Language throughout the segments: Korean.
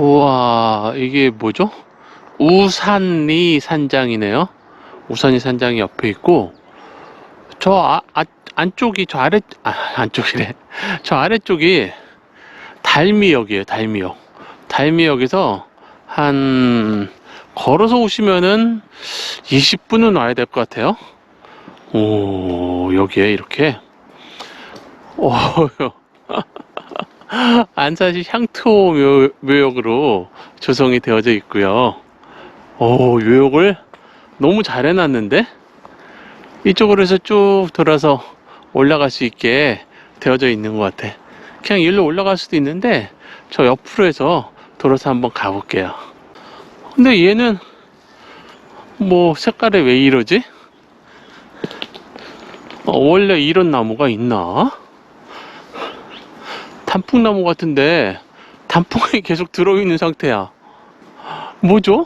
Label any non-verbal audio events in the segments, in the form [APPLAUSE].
우와, 이게 뭐죠? 우산리 산장이네요. 우산리 산장이 옆에 있고, 저 아, 아, 안쪽이, 저 아래, 아, 안쪽이래. [LAUGHS] 저 아래쪽이 달미역이에요, 달미역. 달미역에서 한, 걸어서 오시면은 20분은 와야 될 것 같아요. 오, 여기에 이렇게. [LAUGHS] 오, 안산시 향토 묘, 묘역으로 조성이 되어져 있고요. 오, 묘역을 너무 잘 해놨는데? 이쪽으로 해서 쭉 돌아서 올라갈 수 있게 되어져 있는 것 같아. 그냥 일로 올라갈 수도 있는데, 저 옆으로 해서 돌아서 한번 가볼게요. 근데 얘는, 뭐, 색깔이 왜 이러지? 어, 원래 이런 나무가 있나? 단풍나무 같은데 단풍이 [LAUGHS] 계속 들어있는 상태야. 뭐죠?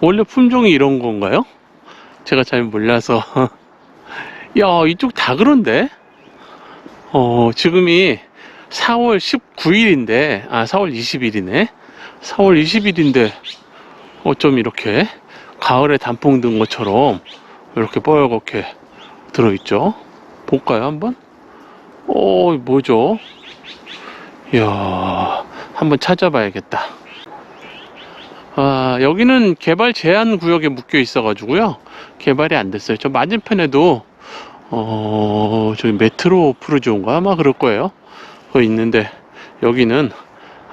원래 품종이 이런 건가요? 제가 잘 몰라서. [LAUGHS] 야, 이쪽 다 그런데? 어, 지금이 4월 19일인데, 아, 4월 20일이네. 4월 20일인데, 어쩜 이렇게 가을에 단풍 든 것처럼 이렇게 뻘겋게 들어있죠? 볼까요, 한번? 어, 뭐죠? 이야, 한번 찾아봐야겠다. 아, 여기는 개발 제한 구역에 묶여 있어가지고요. 개발이 안 됐어요. 저 맞은편에도, 어, 저기 메트로 프루지온가 아마 그럴 거예요. 그거 있는데, 여기는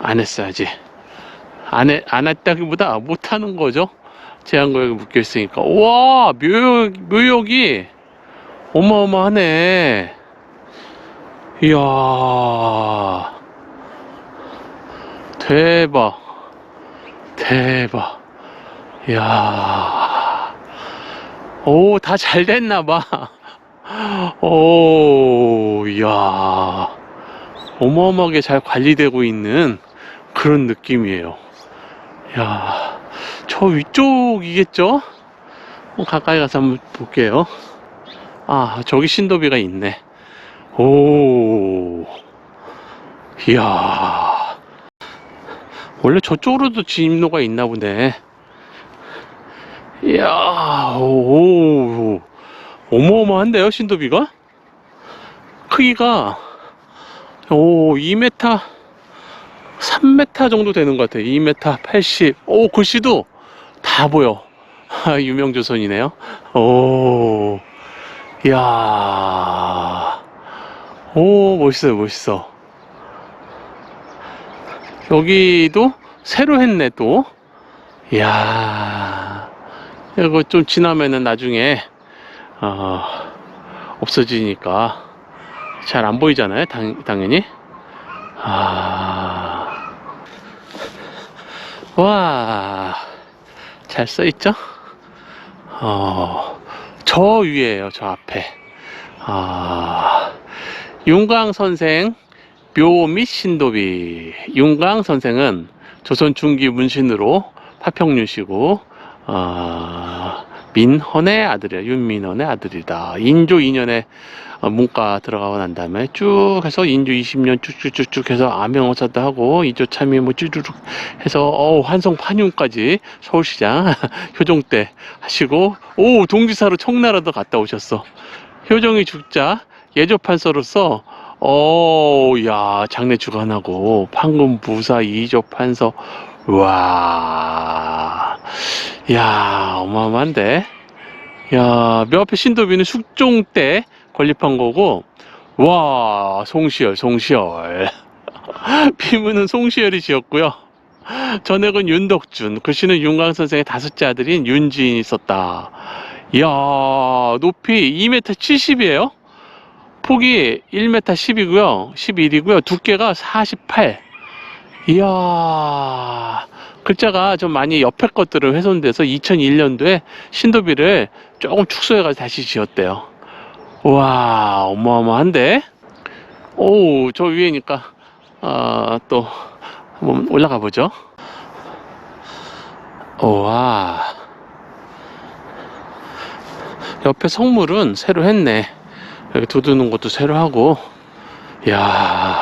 안 했어, 아직. 안, 해, 안 했다기보다 못 하는 거죠. 제한 구역에 묶여 있으니까. 와, 묘역, 묘역이 어마어마하네. 이야. 대박. 대박. 이야. 오, 다 잘 됐나봐. 오, 이야. 어마어마하게 잘 관리되고 있는 그런 느낌이에요. 이야. 저 위쪽이겠죠? 어, 가까이 가서 한번 볼게요. 아, 저기 신도비가 있네. 오, 이야. 원래 저쪽으로도 진입로가 있나 보네. 이야, 오, 어마어마한데요, 신도비가? 크기가, 오, 2m, 3m 정도 되는 것 같아요. 2m 80. 오, 글씨도 다 보여. [LAUGHS] 아, 유명조선이네요. 오, 이야. 오, 멋있어요, 멋있어. 여기도 새로 했네, 또. 이야. 이거 좀 지나면은 나중에, 어, 없어지니까 잘 안 보이잖아요, 당, 당연히. 아. 와. 잘 써있죠? 어, 저 위에요, 저 앞에. 아. 윤광 선생 묘 및 신도비. 윤광 선생은 조선 중기 문신으로 파평윤씨고 어, 민헌의 아들이야 윤민헌의 아들이다. 인조 2년에 문과 들어가고 난 다음에 쭉 해서 인조 20년 쭉쭉쭉쭉 해서 암행어사도 하고 이조 참여 뭐 쭈르륵 해서 어, 환성 판윤까지 서울시장 [LAUGHS] 효종 때 하시고 오 동지사로 청나라도 갔다 오셨어. 효종이 죽자 예조판서로서 어, 야, 장례 주관하고 판금 부사 이조 판서 와. 야, 어마어마한데. 야, 묘 앞에 신도비는 숙종 때 건립한 거고 와, 송시열, 송시열. [LAUGHS] 비문은 송시열이 지었고요. 전액은 윤덕준, 글씨는 윤광 선생의 다섯째 아들인 윤지인이 썼다. 이야, 높이 2m 70이에요. 폭이 1m 10이고요. 11이고요. 두께가 48. 이야. 글자가 좀 많이 옆에 것들을 훼손돼서 2001년도에 신도비를 조금 축소해가지고 다시 지었대요. 와, 어마어마한데? 오, 저 위에니까, 어, 또, 한번 올라가 보죠. 와. 옆에 성물은 새로 했네. 여기 두드는 것도 새로 하고, 야,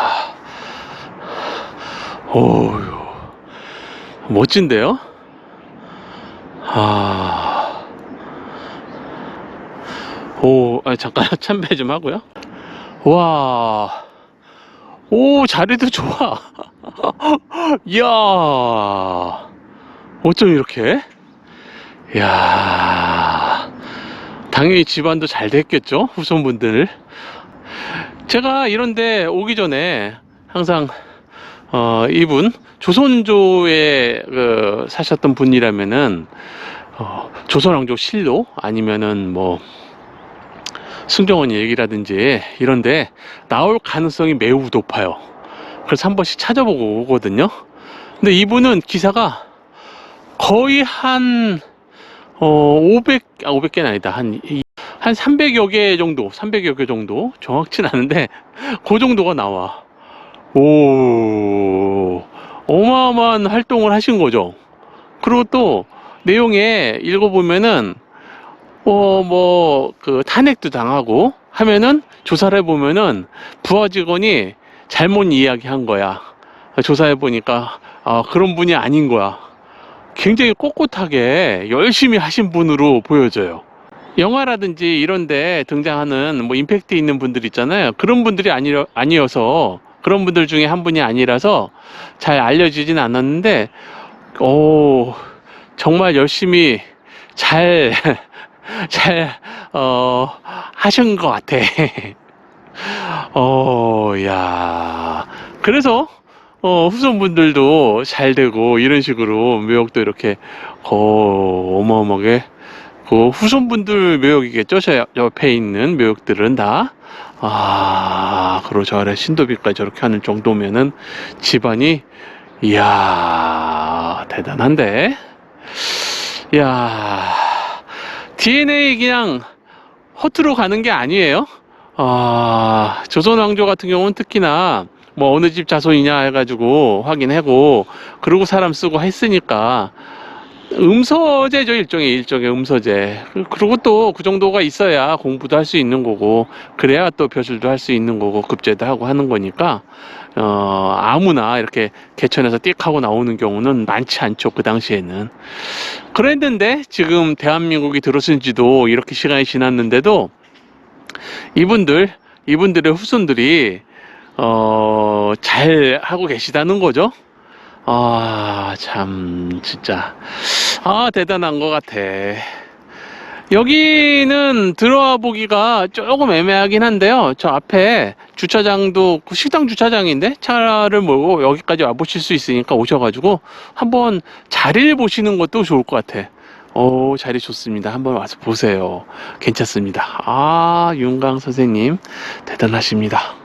오유, 멋진데요? 아. 오, 아, 잠깐 [LAUGHS] 참배 좀 하고요. 와. 오, 자리도 좋아. [LAUGHS] 이야. 어쩜 이렇게? 이야. 당연히 집안도 잘 됐겠죠? 후손분들. 제가 이런데 오기 전에 항상 어, 이분 조선조에 그, 사셨던 분이라면은 어, 조선왕조 실록 아니면은 뭐 승정원 얘기라든지 이런데 나올 가능성이 매우 높아요. 그래서 한 번씩 찾아보고 오거든요. 근데 이분은 기사가 거의 한 어, 500, 아, 500개는 아니다. 한, 이- 한 300여 개 정도, 300여 개 정도? 정확진 않은데, [LAUGHS] 그 정도가 나와. 오, 어마어마한 활동을 하신 거죠. 그리고 또, 내용에 읽어보면은, 어, 뭐, 그, 탄핵도 당하고 하면은, 조사를 해보면은, 부하 직원이 잘못 이야기한 거야. 조사해보니까, 아, 그런 분이 아닌 거야. 굉장히 꼿꼿하게 열심히 하신 분으로 보여져요. 영화라든지 이런데 등장하는 뭐 임팩트 있는 분들 있잖아요. 그런 분들이 아니, 아니어서 그런 분들 중에 한 분이 아니라서 잘 알려지진 않았는데, 오, 정말 열심히 잘, [LAUGHS] 잘, 어, 하신 것 같아. [LAUGHS] 어, 야. 그래서, 어, 후손분들도 잘 되고, 이런 식으로 묘역도 이렇게, 어, 어마어마하게, 그 후손분들 묘역이겠죠? 저 옆- 옆에 있는 묘역들은 다. 아, 그리고 저 아래 신도비까지 저렇게 하는 정도면은 집안이, 이야, 대단한데? 이야, DNA 그냥 허투루 가는 게 아니에요? 아, 조선 왕조 같은 경우는 특히나 뭐 어느 집 자손이냐 해가지고 확인하고 그러고 사람 쓰고 했으니까 음서제죠 일종의 일종의 음서제. 그- 그리고 또 그 정도가 있어야 공부도 할 수 있는 거고 그래야 또 벼슬도 할 수 있는 거고 급제도 하고 하는 거니까 어 아무나 이렇게 개천에서 띡 하고 나오는 경우는 많지 않죠 그 당시에는. 그랬는데 지금 대한민국이 들어선 지도 이렇게 시간이 지났는데도 이분들 이분들의 후손들이 어, 잘 하고 계시다는 거죠. 아, 참, 진짜. 아, 대단한 것 같아. 여기는 들어와 보기가 조금 애매하긴 한데요. 저 앞에 주차장도 그 식당 주차장인데 차를 몰고 여기까지 와 보실 수 있으니까 오셔가지고 한번 자리를 보시는 것도 좋을 것 같아. 오, 자리 좋습니다. 한번 와서 보세요. 괜찮습니다. 아, 윤강 선생님, 대단하십니다.